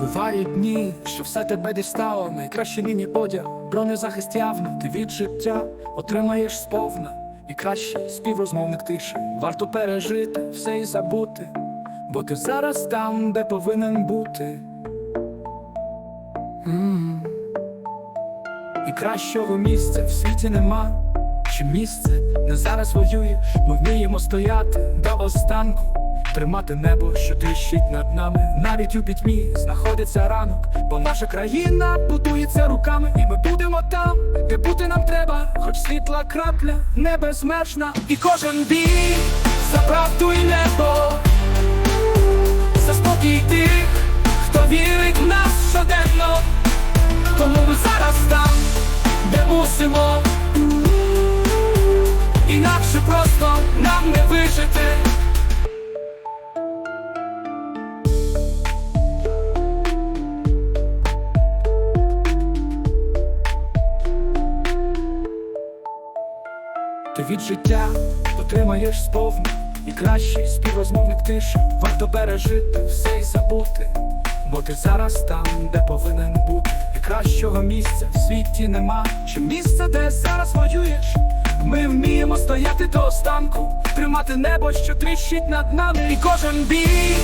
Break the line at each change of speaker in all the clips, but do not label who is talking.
Бувають дні, що все тебе дістало, найкраще нині одяг, бронезахист явно, ти від життя отримаєш сповна, і краще співрозмовник тиші. Варто пережити все і забути, бо ти зараз там, де повинен бути. М. І кращого місця в світі нема. Чи місце не зараз воюєш, ми вміємо стояти до останку, тримати небо, що тріщить над нами. Навіть у пітьмі знаходиться ранок, бо наша країна будується руками, і ми будемо там, де бути нам треба, хоч світла крапля не безмежна, і кожен бій за правду і небо, за спокій тих, хто вірить в нас щоденно. Тому ми зараз там, де мусимо. Ти від життя отримаєш сповну. І кращий співрозмовник тиші. Варто пережити все і забути. Бо ти зараз там, де повинен бути. І кращого місця в світі нема. Чи місце, де зараз воюєш? Ми вміємо стояти до останку. Тримати небо, що тріщить над нами. І кожен бій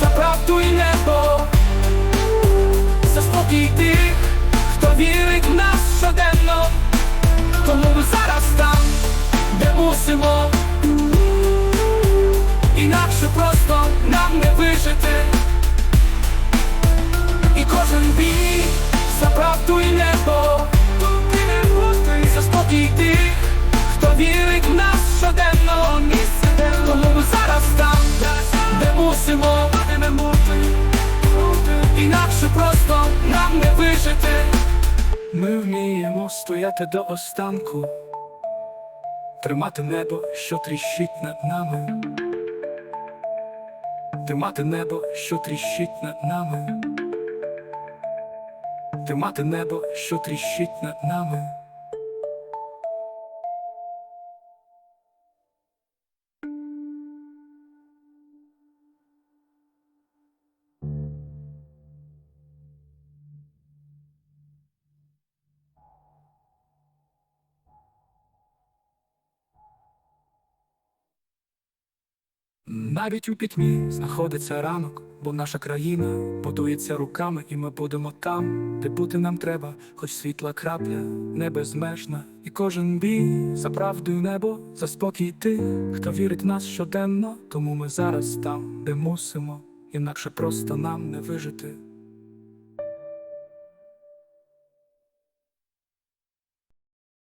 за правду і небо мусимо. Інакше просто нам не вижити. І кожен бій за правду і небо. І За спокій тих, хто вірить в нас щоденно. Тому ми зараз там, де мусимо. Інакше просто нам не вижити. Ми вміємо стояти до останку, тримати небо, що тріщить над нами, тримати небо, що тріщить над нами, тримати небо, що тріщить над нами. Навіть у пітьмі знаходиться ранок, бо наша країна будується руками, і ми будемо там, де бути нам треба, хоч світла крапля небезмежна. і кожен бій за правду і небо, за спокій тих, хто вірить в нас щоденно, тому ми зараз там, де мусимо, інакше просто нам не вижити.